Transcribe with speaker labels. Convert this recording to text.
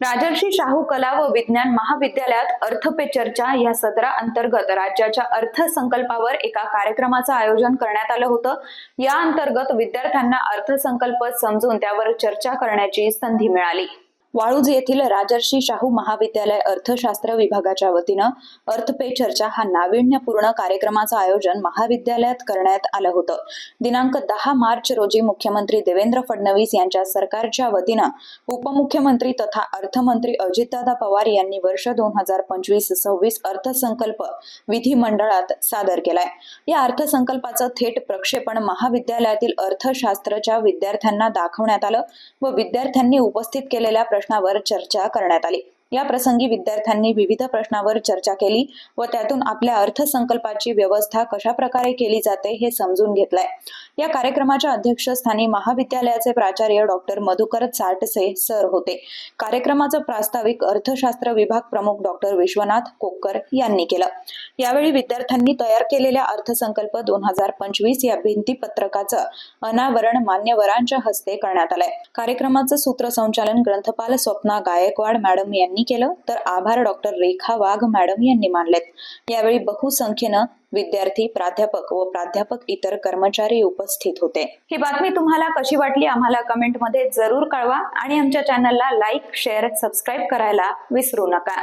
Speaker 1: राजर्षी शाहू कला व विज्ञान महाविद्यालयात अर्थ पे चर्चा या सदरा अंतर्गत राज्याच्या अर्थसंकल्पावर एका कार्यक्रमाचं आयोजन करण्यात आलं होतं. या अंतर्गत विद्यार्थ्यांना अर्थसंकल्प समजून त्यावर चर्चा करण्याची संधी मिळाली. वाळूज येथील राजर्षी शाहू महाविद्यालय अर्थशास्त्र विभागाच्या वतीनं अर्थ पे चर्चा हा नाविन्यपूर्ण कार्यक्रमाचं आयोजन महाविद्यालयात करण्यात आलं होतं. दिनांक दहा मार्च रोजी मुख्यमंत्री देवेंद्र फडणवीस यांच्या सरकारच्या वतीनं उपमुख्यमंत्री तथा अर्थमंत्री अजितदादा पवार यांनी वर्ष दोन हजार पंचवीस सव्वीस अर्थसंकल्प विधिमंडळात सादर केलाय. या अर्थसंकल्पाचं थेट प्रक्षेपण महाविद्यालयातील अर्थशास्त्रच्या विद्यार्थ्यांना दाखवण्यात आलं व विद्यार्थ्यांनी उपस्थित केलेल्या प्रश्नावर चर्चा करण्यात आली. या प्रसंगी विद्यार्थ्यांनी विविध प्रश्नावर चर्चा केली व त्यातून आपल्या अर्थसंकल्पाची व्यवस्था कशा प्रकारे केली जाते हे समजून घेतलंय. या कार्यक्रमाच्या अध्यक्षस्थानी महाविद्यालयाचे प्राचार्य डॉक्टर मधुकर चाटसे सर होते. कार्यक्रमाचं प्रास्ताविक अर्थशास्त्र विभाग प्रमुख डॉक्टर विश्वनाथ कोक्कर यांनी केलं. यावेळी विद्यार्थ्यांनी तयार केलेल्या अर्थसंकल्प दोन हजार पंचवीस या भिंतीपत्रकाचं अनावरण मान्यवरांच्या हस्ते करण्यात आलंय. कार्यक्रमाचं सूत्रसंचालन ग्रंथपाल स्वप्ना गायकवाड मॅडम यांनी यांनी केलं तर आभार डॉक्टर रेखा वाघ मॅडम यांनी मानलेत. यावेळी बहुसंख्येनं विद्यार्थी प्राध्यापक व प्राध्यापक इतर कर्मचारी उपस्थित होते. ही बातमी तुम्हाला कशी वाटली आम्हाला कमेंटमध्ये जरूर कळवा आणि आमच्या चॅनलला लाईक शेअर सबस्क्राईब करायला विसरू नका.